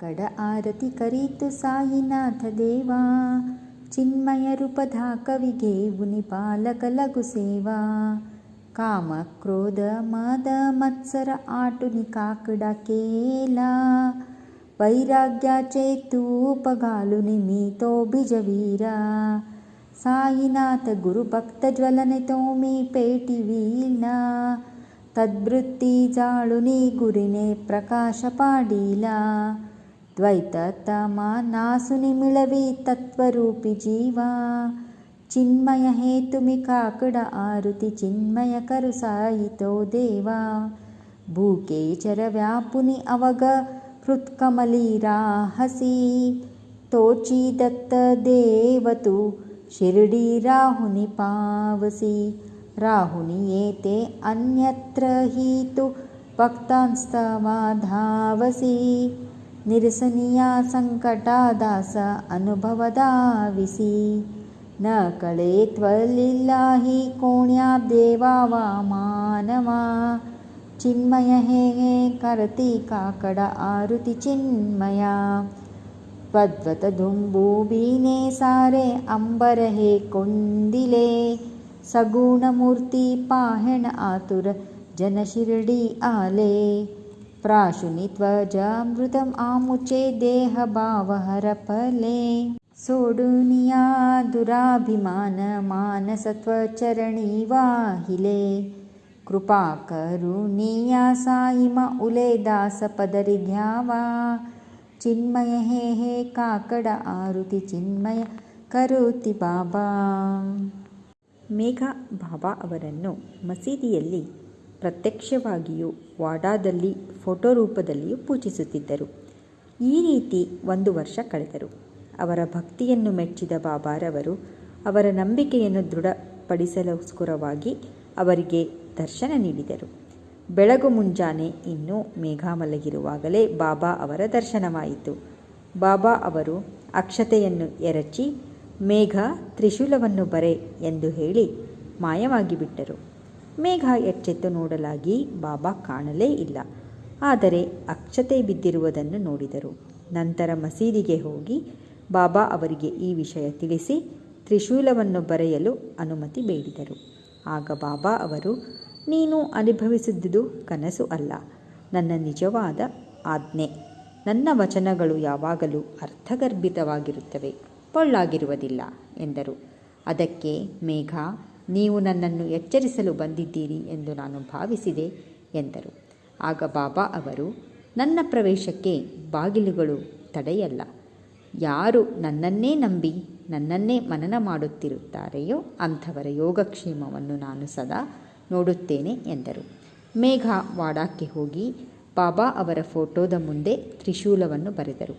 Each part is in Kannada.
कड आरति करी तु सायिनाथदेवा चिन्मयरुपधा कविदेवुनिपालक लघुसेवा कामक्रोध मद मत्सर आटुनि काकडकेला वैराग्या चेत्तूपगालुनि मीतो बिजवीरा साईनाथगुरुभक्तज्वलनितो मे पेटिवीला तद्वृत्तिजालुनी गुरिणे प्रकाशपाडीला द्वैतमा नासुनिमिलवि तत्त्वरूपि जीवा चिन्मयहेतुमि काकड आरुति चिन्मयकरुसायितो देवा भूकेचरव्यापुनि अवगहृत्कमली राहसि त्वोचीदत्तदेवतु शिरडी राहुनि पावसि। राहुनि एते अन्यत्र हि तु भक्तांस्तमाधावसि निरसनीया सङ्कटादासा अनुभवदाविसि। न कले त्वल्लीला हि कोण्याद्देवा वा मानवा। चिन्मय हे हे करति काकड आरुति चिन्मया। धुम्बुबिने सारे अम्बर हे कुन्दिले। सगुणमूर्ति पाहेण आतुर जनशिरडि आले। ಜನ ಶಿರಡಿ ಆಲೆ ಪ್ರಾಶುನಿ ತ್ವಜಾಮೃತಂ ಆಮುಚೆ ದೇಹ ಭಾವಹರ ಫಲೆ सोडुनिया दुराभिमान मानसत्वचरणी वाहिले कृपा करुणिया साईमा उले दास पदरी घ्यावा ಚಿನ್ಮಯ ಹೇ ಹೇ ಕಾಕಡ ಆರುತಿ ಚಿನ್ಮಯ ಕರುತಿ ಬಾಬಾ ಮೇಘ ಬಾಬಾ ಅವರನ್ನು ಮಸೀದಿಯಲ್ಲಿ ಪ್ರತ್ಯಕ್ಷವಾಗಿಯೂ ವಾಡಾದಲ್ಲಿ ಫೋಟೋ ರೂಪದಲ್ಲಿಯೂ ಪೂಜಿಸುತ್ತಿದ್ದರು. ಈ ರೀತಿ ಒಂದು ವರ್ಷ ಕಳೆದರು. ಅವರ ಭಕ್ತಿಯನ್ನು ಮೆಚ್ಚಿದ ಬಾಬಾರವರು ಅವರ ನಂಬಿಕೆಯನ್ನು ದೃಢಪಡಿಸಲೋಸ್ಕರವಾಗಿ ಅವರಿಗೆ ದರ್ಶನ ನೀಡಿದರು. ಬೆಳಗು ಮುಂಜಾನೆ ಇನ್ನೂ ಮೇಘಾಮಲಗಿರುವಾಗಲೇ ಬಾಬಾ ಅವರ ದರ್ಶನವಾಯಿತು. ಬಾಬಾ ಅವರು ಅಕ್ಷತೆಯನ್ನು ಎರಚಿ, ಮೇಘ, ತ್ರಿಶೂಲವನ್ನು ಬರೆ ಎಂದು ಹೇಳಿ ಮಾಯವಾಗಿ ಬಿಟ್ಟರು ಮೇಘ ಎಚ್ಚೆತ್ತು ನೋಡಲಾಗಿ ಬಾಬಾ ಕಾಣಲೇ ಇಲ್ಲ. ಆದರೆ ಅಕ್ಷತೆ ಬಿದ್ದಿರುವುದನ್ನು ನೋಡಿದರು. ನಂತರ ಮಸೀದಿಗೆ ಹೋಗಿ ಬಾಬಾ ಅವರಿಗೆ ಈ ವಿಷಯ ತಿಳಿಸಿ ತ್ರಿಶೂಲವನ್ನು ಬರೆಯಲು ಅನುಮತಿ ಬೇಡಿದರು. ಆಗ ಬಾಬಾ ಅವರು, ನೀನು ಅನುಭವಿಸಿದ್ದುದು ಕನಸು ಅಲ್ಲ. ನನ್ನ ನಿಜವಾದ ಆಜ್ಞೆ. ನನ್ನ ವಚನಗಳು ಯಾವಾಗಲೂ ಅರ್ಥಗರ್ಭಿತವಾಗಿರುತ್ತವೆ. ಪೊಳ್ಳಾಗಿರುವುದಿಲ್ಲ ಎಂದರು. ಅದಕ್ಕೆ ಮೇಘ ನೀವು ನನ್ನನ್ನು ಎಚ್ಚರಿಸಲು ಬಂದಿದ್ದೀರಿ ಎಂದು ನಾನು ಭಾವಿಸಿದೆ ಎಂದರು. ಆಗ ಬಾಬಾ ಅವರು, ನನ್ನ ಪ್ರವೇಶಕ್ಕೆ ಬಾಗಿಲುಗಳು ತಡೆಯಲ್ಲ. ಯಾರು ನನ್ನನ್ನೇ ನಂಬಿ ನನ್ನನ್ನೇ ಮನನ ಮಾಡುತ್ತಿರುತ್ತಾರೆಯೋ ಅಂಥವರ ಯೋಗಕ್ಷೇಮವನ್ನು ನಾನು ಸದಾ ನೋಡುತ್ತೇನೆ ಎಂದರು. ಮೇಘ ವಾಡಾಕ್ಕೆ ಹೋಗಿ ಬಾಬಾ ಅವರ ಫೋಟೋದ ಮುಂದೆ ತ್ರಿಶೂಲವನ್ನು ಬರೆದರು.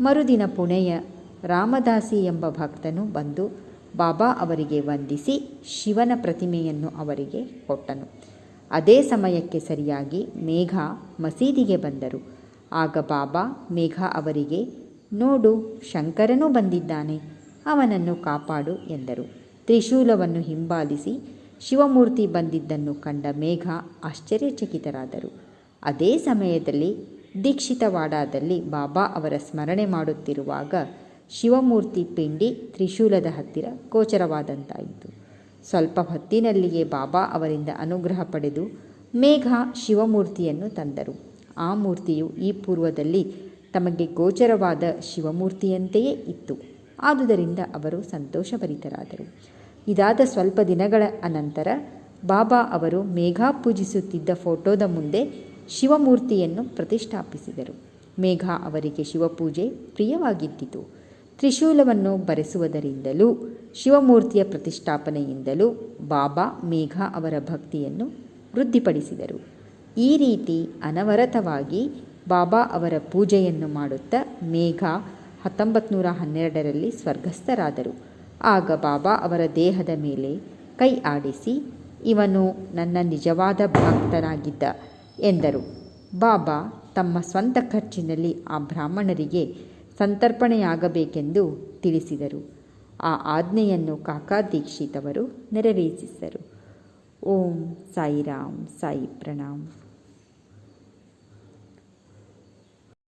ಮರುದಿನ ಪುಣೆಯ ರಾಮದಾಸಿ ಎಂಬ ಭಕ್ತನು ಬಂದು ಬಾಬಾ ಅವರಿಗೆ ವಂದಿಸಿ ಶಿವನ ಪ್ರತಿಮೆಯನ್ನು ಅವರಿಗೆ ಕೊಟ್ಟನು. ಅದೇ ಸಮಯಕ್ಕೆ ಸರಿಯಾಗಿ ಮೇಘ ಮಸೀದಿಗೆ ಬಂದರು. ಆಗ ಬಾಬಾ ಮೇಘ ಅವರಿಗೆ, ನೋಡು, ಶಂಕರನೂ ಬಂದಿದ್ದಾನೆ. ಅವನನ್ನು ಕಾಪಾಡು ಎಂದರು. ತ್ರಿಶೂಲವನ್ನು ಹಿಂಬಾಲಿಸಿ ಶಿವಮೂರ್ತಿ ಬಂದಿದ್ದನ್ನು ಕಂಡ ಮೇಘ ಆಶ್ಚರ್ಯಚಕಿತರಾದರು. ಅದೇ ಸಮಯದಲ್ಲಿ ದೀಕ್ಷಿತವಾಡಾದಲ್ಲಿ ಬಾಬಾ ಅವರ ಸ್ಮರಣೆ ಮಾಡುತ್ತಿರುವಾಗ ಶಿವಮೂರ್ತಿ ಪಿಂಡಿ ತ್ರಿಶೂಲದ ಹತ್ತಿರ ಗೋಚರವಾದಂತಾಯಿತು. ಸ್ವಲ್ಪ ಹೊತ್ತಿನಲ್ಲಿಯೇ ಬಾಬಾ ಅವರಿಂದ ಅನುಗ್ರಹ ಪಡೆದು ಮೇಘ ಶಿವಮೂರ್ತಿಯನ್ನು ತಂದರು. ಆ ಮೂರ್ತಿಯು ಈ ಪೂರ್ವದಲ್ಲಿ ತಮಗೆ ಗೋಚರವಾದ ಶಿವಮೂರ್ತಿಯಂತೆಯೇ ಇತ್ತು. ಆದುದರಿಂದ ಅವರು ಸಂತೋಷಭರಿತರಾದರು. ಇದಾದ ಸ್ವಲ್ಪ ದಿನಗಳ ಅನಂತರ ಬಾಬಾ ಅವರು ಮೇಘ ಪೂಜಿಸುತ್ತಿದ್ದ ಫೋಟೋದ ಮುಂದೆ ಶಿವಮೂರ್ತಿಯನ್ನು ಪ್ರತಿಷ್ಠಾಪಿಸಿದರು. ಮೇಘ ಅವರಿಗೆ ಶಿವಪೂಜೆ ಪ್ರಿಯವಾಗಿದ್ದಿತು. ತ್ರಿಶೂಲವನ್ನು ಬರೆಸುವುದರಿಂದಲೂ, ಶಿವಮೂರ್ತಿಯ ಪ್ರತಿಷ್ಠಾಪನೆಯಿಂದಲೂ ಬಾಬಾ ಮೇಘ ಅವರ ಭಕ್ತಿಯನ್ನು ವೃದ್ಧಿಪಡಿಸಿದರು. ಈ ರೀತಿ ಅನವರತವಾಗಿ ಬಾಬಾ ಅವರ ಪೂಜೆಯನ್ನು ಮಾಡುತ್ತಾ ಮೇಘ ಹತ್ತೊಂಬತ್ತು ನೂರ ಹನ್ನೆರಡರಲ್ಲಿ ಸ್ವರ್ಗಸ್ಥರಾದರು. ಆಗ ಬಾಬಾ ಅವರ ದೇಹದ ಮೇಲೆ ಕೈ ಆಡಿಸಿ, ಇವನು ನನ್ನ ನಿಜವಾದ ಭಕ್ತನಾಗಿದ್ದ ಎಂದರು. ಬಾಬಾ ತಮ್ಮ ಸ್ವಂತ ಖರ್ಚಿನಲ್ಲಿ ಆ ಬ್ರಾಹ್ಮಣರಿಗೆ ಸಂತರ್ಪಣೆಯಾಗಬೇಕೆಂದು ತಿಳಿಸಿದರು. ಆ ಆಜ್ಞೆಯನ್ನು ಕಾಕಾ ದೀಕ್ಷಿತ್ ಅವರು ನೆರವೇರಿಸಿದರು ಓಂ ಸಾಯಿರಾಮ್ ಸಾಯಿ ಪ್ರಣಾಮ್.